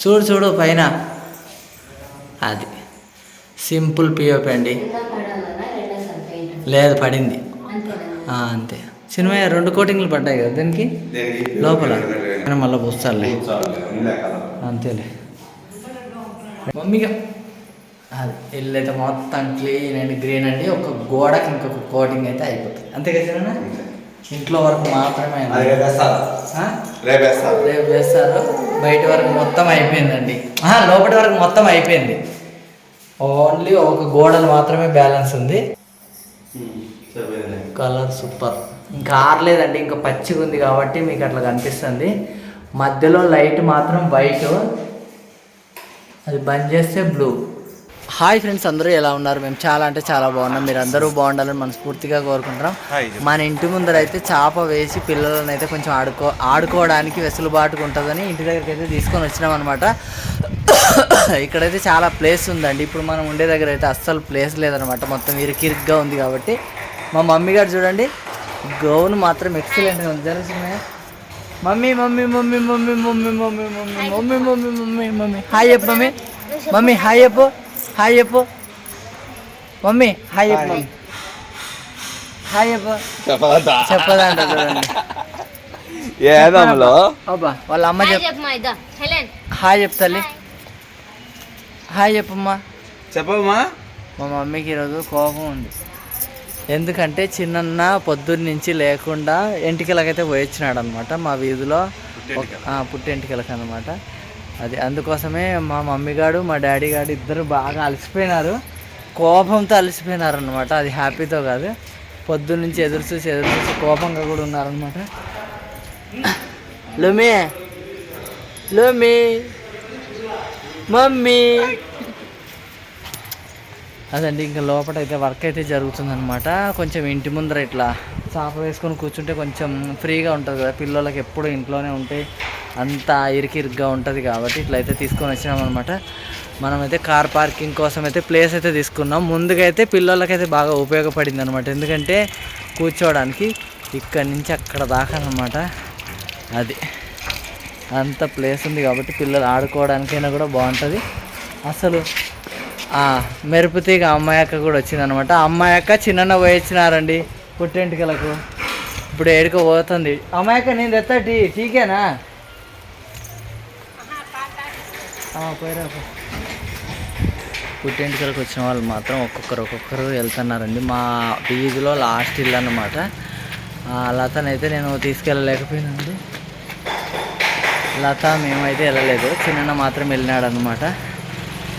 చూడు చూడు పైన. అది. సింపుల్ పిఓపి అండి. లేదు పడింది. అంతే. సినిమా రెండు కోటింగ్లు పడ్డాయి కదా దీనికి? లోపల. మళ్ళీ పూస్తారులే. అంతేలే. మమ్మీగా. అది. ఇల్లు అయితే మొత్తం క్లీన్ అండ్ గ్రీన్ అండి. ఒక గోడకి ఇంకొక కోటింగ్ అయితే అయిపోతుంది. అంతే కదా ఇంట్లో వరకు మాత్రమే ఆ? రేపేస్తారు రేపు చేస్తారు బయట వరకు మొత్తం అయిపోయిందండి. లోపటి వరకు మొత్తం అయిపోయింది. ఓన్లీ ఒక గోడలు మాత్రమే బ్యాలెన్స్ ఉంది. కలర్ సూపర్ ఇంకా ఆరలేదండి ఇంకా పచ్చిగా ఉంది కాబట్టి మీకు అట్లా కనిపిస్తుంది. మధ్యలో లైట్ మాత్రం వైట్ అది బంద్ చేస్తే బ్లూ హాయ్ ఫ్రెండ్స్ అందరూ ఎలా ఉన్నారు మేము చాలా అంటే చాలా బాగున్నాం మీరు అందరూ బాగుండాలని మనస్ఫూర్తిగా కోరుకుంటున్నాం మన ఇంటి ముందర అయితే చాప వేసి పిల్లలను అయితే కొంచెం ఆడుకో ఆడుకోవడానికి వెసులుబాటుగా ఉంటుందని ఇంటి దగ్గరికి అయితే తీసుకొని వచ్చినాం అనమాట ఇక్కడైతే చాలా ప్లేస్ ఉందండి ఇప్పుడు మనం ఉండే దగ్గర అయితే అస్సలు ప్లేస్ లేదనమాట మొత్తం ఇరికిరిగ్గా ఉంది కాబట్టి మా మమ్మీ గారు చూడండి గౌన్ మాత్రం ఎక్సలెంట్గా ఉంది తెలుసు mummy mummy mummy mummy mummy mummy mummy mummy mummy mummy mummy hi చెప్పు మమ్మీ మమ్మీ హాయ్ చెప్పు హాయ్ చెప్పు. మమ్మీ హాయ్ చెప్పు. మమ్మీ హాయ్ చెప్పు. అబ్బా? వాళ్ళ అమ్మ హాయ్ చెప్పు తల్లి. హాయ్. చెప్పమ్మా. చెప్పమ్మా. మా మమ్మీకి ఈరోజు కోపం ఉంది. ఎందుకంటే చిన్నన్న పొద్దున్న నుంచి లేకుండా ఎంటికలకైతే పోయొచ్చినాడు అనమాట మా వీధిలో. ఒక- ఆ, పుట్టి ఎంటికలకి అనమాట అది అందుకోసమే మా మమ్మీ గాడు మా డాడీ గాడు ఇద్దరు బాగా అలసిపోయినారు. కోపంతో అలసిపోయినారు అనమాట అది హ్యాపీతో కాదు. పొద్దున్న నుంచి ఎదురు చూసి ఎదురు చూసి కోపంగా కూడా ఉన్నారనమాట లుమి. లుమి. మమ్మీ. అదండి ఇంకా లోపల అయితే వర్క్ అయితే జరుగుతుందన్నమాట. కొంచెం ఇంటి ముందర ఇట్లా చాప వేసుకొని కూర్చుంటే కొంచెం ఫ్రీగా ఉంటుంది కదా. పిల్లలకి ఎప్పుడు ఇంట్లోనే ఉంటే అంత ఇరికిరిగ్గా ఉంటుంది కాబట్టి ఇట్లయితే తీసుకొని వచ్చినాం అనమాట మనమైతే కార్ పార్కింగ్ కోసం అయితే ప్లేస్ అయితే తీసుకున్నాం. ముందుగా అయితే పిల్లలకైతే బాగా ఉపయోగపడింది అనమాట ఎందుకంటే కూర్చోవడానికి ఇక్కడి నుంచి అక్కడ దాకా అనమాట అది అంత ప్లేస్ ఉంది కాబట్టి పిల్లలు ఆడుకోవడానికైనా కూడా బాగుంటుంది. అసలు మెరుపుతీగ అమ్మాయి అక్క కూడా వచ్చిందనమాట అమ్మాయి అక్క చిన్న పోయొచ్చినారండి పుట్టింటికలకు. ఇప్పుడు ఏడుకో పోతుంది. అమ్మాయి అక్క నేను తెస్తా టీ టీకేనా? పోయిరా పో. వచ్చిన వాళ్ళు మాత్రం ఒక్కొక్కరు ఒక్కొక్కరు వెళ్తున్నారండి. మా వీధిలో లాస్ట్ ఇల్లు అనమాట ఆ లతనైతే నేను తీసుకెళ్ళలేకపోయినండి లత మేమైతే వెళ్ళలేదు. చిన్న మాత్రం వెళ్ళినాడు అనమాట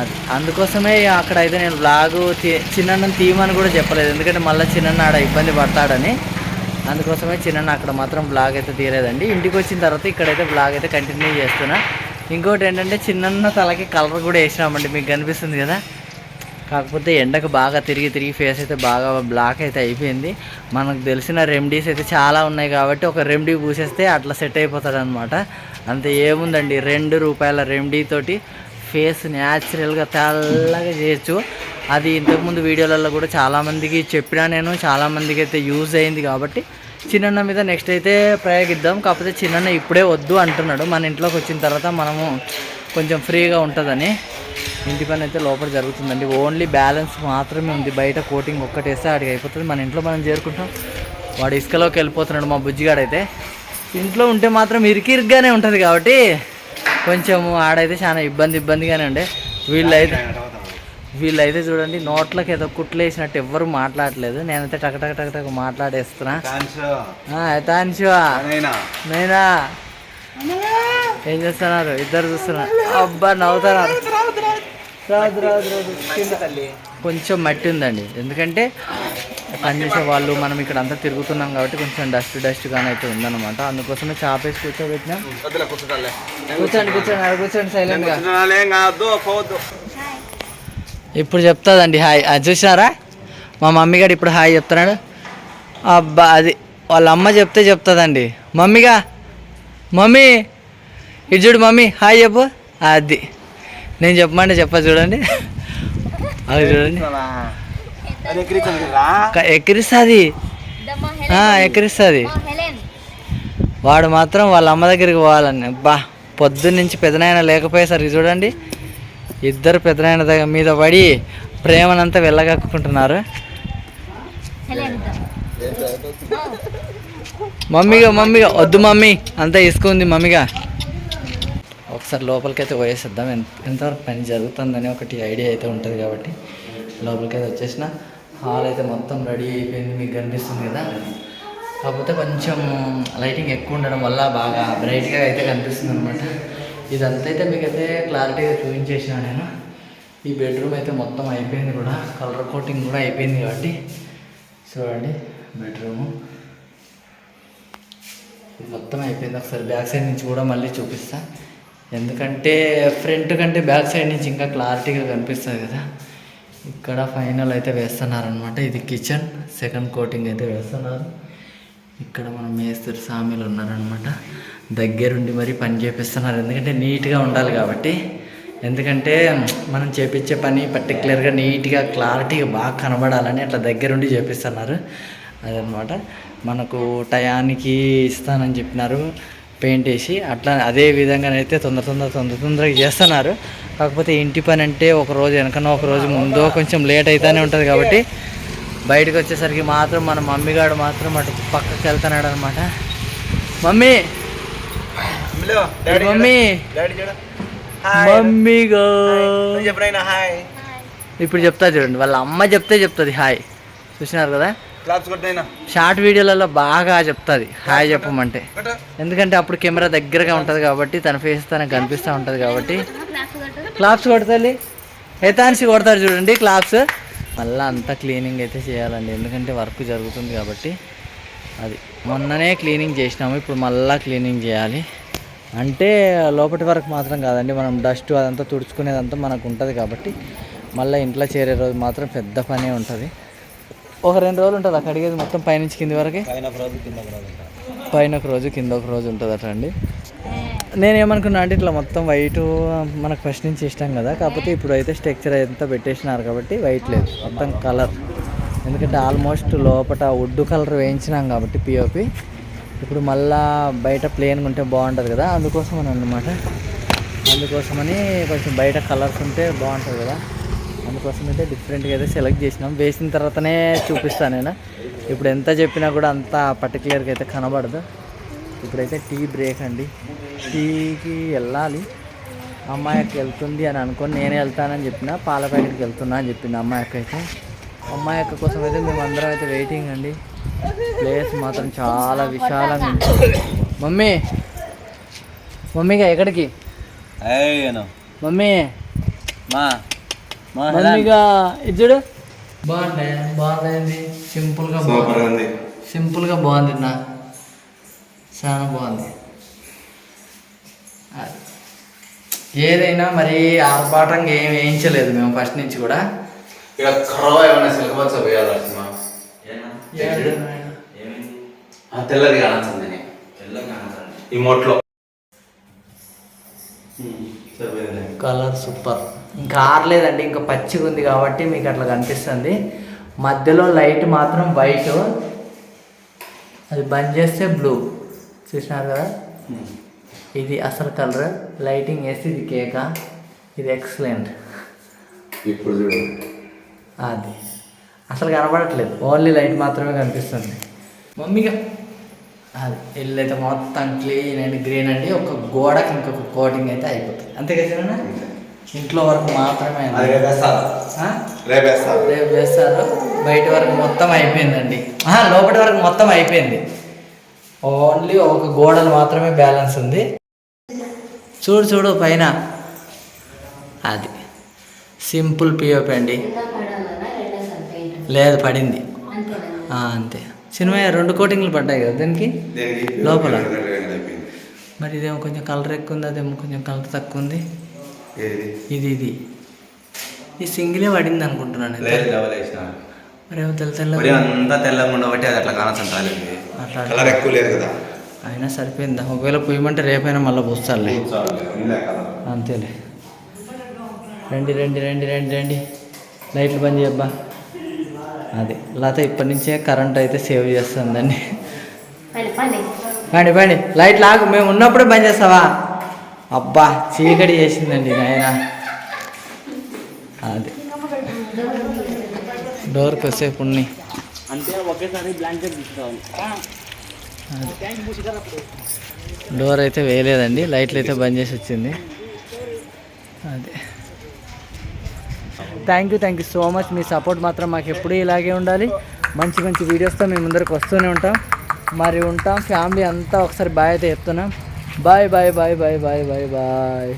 అది అందుకోసమే అక్కడ అయితే నేను బ్లాగు చిన్న తీయమని కూడా చెప్పలేదు. ఎందుకంటే మళ్ళీ చిన్న ఆడ ఇబ్బంది పడతాడని. అందుకోసమే చిన్న అక్కడ మాత్రం బ్లాగ్ అయితే తీయలేదండి. ఇంటికి వచ్చిన తర్వాత ఇక్కడైతే బ్లాగ్ అయితే కంటిన్యూ చేస్తున్నా. ఇంకోటి ఏంటంటే చిన్న తలకి కలర్ కూడా వేసినామండి మీకు కనిపిస్తుంది కదా. కాకపోతే ఎండకు బాగా తిరిగి తిరిగి ఫేస్ అయితే బాగా బ్లాక్ అయితే అయిపోయింది. మనకు తెలిసిన రెమెడీస్ అయితే చాలా ఉన్నాయి కాబట్టి ఒక రెమెడీ పూసేస్తే అట్లా సెట్ అయిపోతాడు అనమాట అంతే ఏముందండి రెండు రూపాయల రెమెడీ తోటి ఫేస్ న్యాచురల్గా తెల్లగా చేయొచ్చు. అది ఇంతకుముందు వీడియోలలో కూడా చాలామందికి చెప్పినా నేను చాలామందికి అయితే యూజ్ అయింది కాబట్టి చిన్న మీద నెక్స్ట్ అయితే ప్రయోగిద్దాం. కాకపోతే చిన్న ఇప్పుడే వద్దు అంటున్నాడు. మన ఇంట్లోకి వచ్చిన తర్వాత మనము కొంచెం ఫ్రీగా ఉంటుందని. ఇంటి పని అయితే లోపల జరుగుతుందండి. ఓన్లీ బ్యాలెన్స్ మాత్రమే ఉంది. బయట కోటింగ్ ఒక్కటేస్తే ఆడికి అయిపోతుంది. మన ఇంట్లో మనం చేరుకుంటాం. వాడు ఇసుకలోకి వెళ్ళిపోతున్నాడు మా బుజ్జిగాడైతే. ఇంట్లో ఉంటే మాత్రం ఇరికిరిగ్గానే ఉంటుంది కాబట్టి కొంచెం ఆడైతే చాలా ఇబ్బంది ఇబ్బందిగానే ఉండే. వీళ్ళైతే వీళ్ళైతే చూడండి నోట్లకి ఏదో కుట్లు వేసినట్టు ఎవ్వరు మాట్లాడలేదు. నేనైతే టక టక టక టక మాట్లాడేస్తున్నా. నేనా? ఏం చేస్తున్నారు? ఇద్దరు చూస్తున్నారు. అబ్బా నవ్వుతున్నారు. రాదు రాదు రాదు. కింద. కొంచెం మట్టి ఉందండి. ఎందుకంటే పనిచేసే వాళ్ళు మనం ఇక్కడ అంతా తిరుగుతున్నాం కాబట్టి కొంచెం డస్ట్ డస్ట్ గానే అయితే ఉందన్నమాట. అందుకోసమే చాపేసి కూర్చోబెట్టినాం. కూర్చోండి కూర్చోండి కూర్చోండి సైలెంట్గా ఇప్పుడు చెప్తాదండి హాయ్. అది చూసినారా? మా మమ్మీ గారు ఇప్పుడు హాయ్ చెప్తున్నాడు. అబ్బా అది వాళ్ళ అమ్మ చెప్తే చెప్తుందండి. మమ్మీగా మమ్మీ ఇటు చూడు మమ్మీ హాయ్ చెప్పు. అది. నేను చెప్పమంటే చెప్పా చూడండి. అది చూడండి. ఎక్కిరిస్తుంది. ఎక్కిరిస్తుంది. వాడు మాత్రం వాళ్ళ అమ్మ దగ్గరికి పోవాలని బా పొద్దున్న నుంచి పెదనాయన లేకపోయేసరికి చూడండి. ఇద్దరు పెద్దనాయన దగ్గర మీద పడి ప్రేమనంతా వెళ్ళగక్కుంటున్నారు మమ్మీగా మమ్మీగా వద్దు మమ్మీ అంతా ఇసుకుంది మమ్మీగా. ఒకసారి లోపలికైతే పోయేసేద్దాం. ఎంత ఎంతవరకు పని జరుగుతుందని ఒకటి ఐడియా అయితే ఉంటుంది కాబట్టి లోపలికైతే వచ్చేసిన. హాల్ అయితే మొత్తం రెడీ అయిపోయింది మీకు కనిపిస్తుంది కదా. కాకపోతే కొంచెం లైటింగ్ ఎక్కువ ఉండడం వల్ల బాగా బ్రైట్గా అయితే కనిపిస్తుంది అనమాట ఇదంతా అయితే మీకైతే క్లారిటీగా చూపించేసిన నేను. ఈ బెడ్రూమ్ అయితే మొత్తం అయిపోయింది కూడా. కలర్ కోటింగ్ కూడా అయిపోయింది కాబట్టి. చూడండి బెడ్రూము. ఇది మొత్తం అయిపోయింది. ఒకసారి బ్యాక్ సైడ్ నుంచి కూడా మళ్ళీ చూపిస్తా. ఎందుకంటే ఫ్రంట్ కంటే బ్యాక్ సైడ్ నుంచి ఇంకా క్లారిటీగా కనిపిస్తుంది కదా. ఇక్కడ ఫైనల్ అయితే వేస్తున్నారనమాట ఇది కిచెన్. సెకండ్ కోటింగ్ అయితే వేస్తున్నారు. ఇక్కడ మన మేస్త్రి సామీలు ఉన్నారనమాట దగ్గరుండి మరి పని చేపిస్తున్నారు. ఎందుకంటే నీట్గా ఉండాలి కాబట్టి. ఎందుకంటే మనం చేపించే పని పర్టికులర్గా నీట్గా క్లారిటీగా బాగా కనబడాలని అట్లా దగ్గరుండి చేపిస్తున్నారు. అదనమాట మనకు టయానికి ఇస్తానని చెప్పినారు. పెయింట్ వేసి అట్లా అదే విధంగానైతే తొందర తొందర తొందర తొందరగా చేస్తున్నారు. కాకపోతే ఇంటి పని అంటే ఒక రోజు వెనకనో ఒక రోజు ముందో కొంచెం లేట్ అవుతూనే ఉంటుంది కాబట్టి బయటకు వచ్చేసరికి మాత్రం మన మమ్మీగాడు మాత్రం అటు పక్కకి వెళ్తున్నాడు అనమాట మమ్మీ! మమ్మీ డాడీ చూడ. మమ్మీగా చెప్పరైనా హాయ్. ఇప్పుడు చెప్తా చూడండి వాళ్ళ అమ్మ చెప్తే చెప్తుంది హాయ్. చూసినారు కదా? షార్ట్ వీడియోలలో బాగా చెప్తుంది హాయ్ చెప్పమంటే. ఎందుకంటే అప్పుడు కెమెరా దగ్గరగా ఉంటుంది కాబట్టి తన ఫేస్ తనకు కనిపిస్తూ ఉంటుంది కాబట్టి. క్లాప్స్ కొడతాలి. హెతాన్సి కొడతారు చూడండి క్లాప్స్. మళ్ళీ అంతా క్లీనింగ్ అయితే చేయాలండి. ఎందుకంటే వర్క్ జరుగుతుంది కాబట్టి. అది మొన్ననే క్లీనింగ్ చేసినాము ఇప్పుడు మళ్ళీ క్లీనింగ్ చేయాలి. అంటే లోపటి వరకు మాత్రం కాదండి మనం డస్ట్ అదంతా తుడుచుకునేదంతా మనకు ఉంటుంది కాబట్టి మళ్ళీ ఇంట్లో చేరే రోజు మాత్రం పెద్ద పనే ఉంటుంది. ఒక రెండు రోజులు ఉంటుంది అక్కడ అడిగేది మొత్తం పైనుంచి కింది వరకు? పైన ఒక రోజు కింద ఒక రోజు పైన ఒక రోజు కింద ఒక రోజు ఉంటుంది అట్లా అండి. నేను ఏమనుకున్నా అంటే ఇట్లా మొత్తం వైట్ మనకు ఫస్ట్ నుంచి ఇష్టం కదా కాకపోతే ఇప్పుడు అయితే స్ట్రక్చర్ అంతా పెట్టేసినారు కాబట్టి వైట్ లేదు మొత్తం కలర్ ఎందుకంటే ఆల్మోస్ట్ లోపల వుడ్ కలర్ వేయించినాం కాబట్టి పిఓపి ఇప్పుడు మళ్ళా బయట ప్లేన్గా ఉంటే బాగుంటుంది కదా అందుకోసం అని అనమాట అందుకోసమని కొంచెం బయట కలర్స్ ఉంటే బాగుంటుంది కదా అందుకోసం అయితే డిఫరెంట్గా అయితే సెలెక్ట్ చేసినాం. వేసిన తర్వాతనే చూపిస్తాను నేను. ఇప్పుడు ఎంత చెప్పినా కూడా అంత పర్టికులర్గా అయితే కనబడదు. ఇప్పుడైతే టీ బ్రేక్ అండి. టీకి వెళ్ళాలి. అమ్మాయి అక్క వెళ్తుంది అని అనుకొని నేనే వెళ్తానని చెప్పిన పాల ప్యాకెట్కి వెళ్తున్నా అని చెప్పింది అమ్మాయి అక్క అయితే. అమ్మాయి అక్క కోసం అయితే మేము అందరం అయితే వెయిటింగ్ అండి. ప్లేస్ మాత్రం చాలా విశాలంగా ఉంది. మమ్మీ మమ్మీగా ఎక్కడికి? మమ్మీ. మా మమ్మీగా ఇది చూడు. బాగుంటాయి బాగుంది సింపుల్గా ఉంది. సింపుల్గా బాగుంది నా. చాలా బాగుంది అది. ఏదైనా మరి ఆర్భాటంగా ఏం వేయించలేదు మేము ఫస్ట్ నుంచి కూడా. ఇక కరవ ఏమైనా సిలబస్ వేయాలి మా ఆ తెల్లది కానొచ్చింది ఈ మోట్లో. కలర్ సూపర్ ఇంకా ఆరలేదండి ఇంకా పచ్చిగా ఉంది కాబట్టి మీకు అట్లా కనిపిస్తుంది. మధ్యలో లైట్ మాత్రం వైట్ అది బంద్ చేస్తే బ్లూ చూసినారు కదా? ఇది అసలు కలర్. లైటింగ్ వేసి ఇది కేక. ఇది ఎక్సలెంట్ ఇప్పుడు చూడు. అది. అసలు కనబడట్లేదు. ఓన్లీ లైట్ మాత్రమే కనిపిస్తుంది. మమ్మీగా. అది. ఇల్లు అయితే మొత్తం క్లీన్ అండ్ గ్రీన్ అండి. ఒక గోడకి ఇంకొక కోటింగ్ అయితే అయిపోతుంది. అంతే కదా ఇంట్లో వరకు మాత్రమే రేపు చేస్తారు బయట వరకు మొత్తం అయిపోయిందండి. లోపటి వరకు మొత్తం అయిపోయింది. ఓన్లీ ఒక గోడలు మాత్రమే బ్యాలెన్స్ ఉంది. చూడు చూడు పైన. అది. సింపుల్ పిఓపి అండి. లేదు పడింది. ఆ, అంతే. సినిమా రెండు కోటింగ్లు పడ్డాయి కదా దీనికి? లోపల? మరి ఇదేమో కొంచెం కలర్ ఎక్కువ ఉంది అదేమో కొంచెం కలర్ తక్కువ ఉంది. ఇది ఇది. ఈ సింగిలే పడింది అనుకుంటున్నాను లేదు అయితే. డబల్ వేసిన. మరి ఏమో తెల్ల తెల్ల అంతా తెల్లగా ఉండబట్టి అది అట్లా అట్లా. కలర్ ఎక్కువ లేదు కదా. అయినా సరిపోయిందా? ఒకవేళ పోయమంటే రేపైనా మళ్ళీ పోస్తారులే. అంతేలే. రండి రండి రండి రండి రండి. లైట్లు బంద్ చేయబ్బా. అది లేకపోతే ఇప్పటి నుంచే కరెంట్ అయితే సేవ్ చేస్తుందండి. పండి పండి లైట్ లాగు మేము ఉన్నప్పుడే బంద్ చేస్తావా? అబ్బా చీకటి చేసిందండి నాయన. అది. డోర్ కొద్దిసేపు ఉన్ని అంటే ఒకేసారి బ్లాంకెట్ తీసుకోవాలి. డోర్ అయితే వేయలేదండి లైట్లు అయితే బంద్ చేసి వచ్చింది. అదే. Thank you thank you so much me support మాత్రం మాకు ఎప్పుడూ ఇలాగే ఉండాలి. మంచి మంచి వీడియోస్తో మేము ముందరికి వస్తూనే ఉంటాం. మరి ఉంటాం ఫ్యామిలీ అంతా ఒకసారి బాయ్ అయితే చెప్తున్నాం. Bye bye bye bye bye bye bye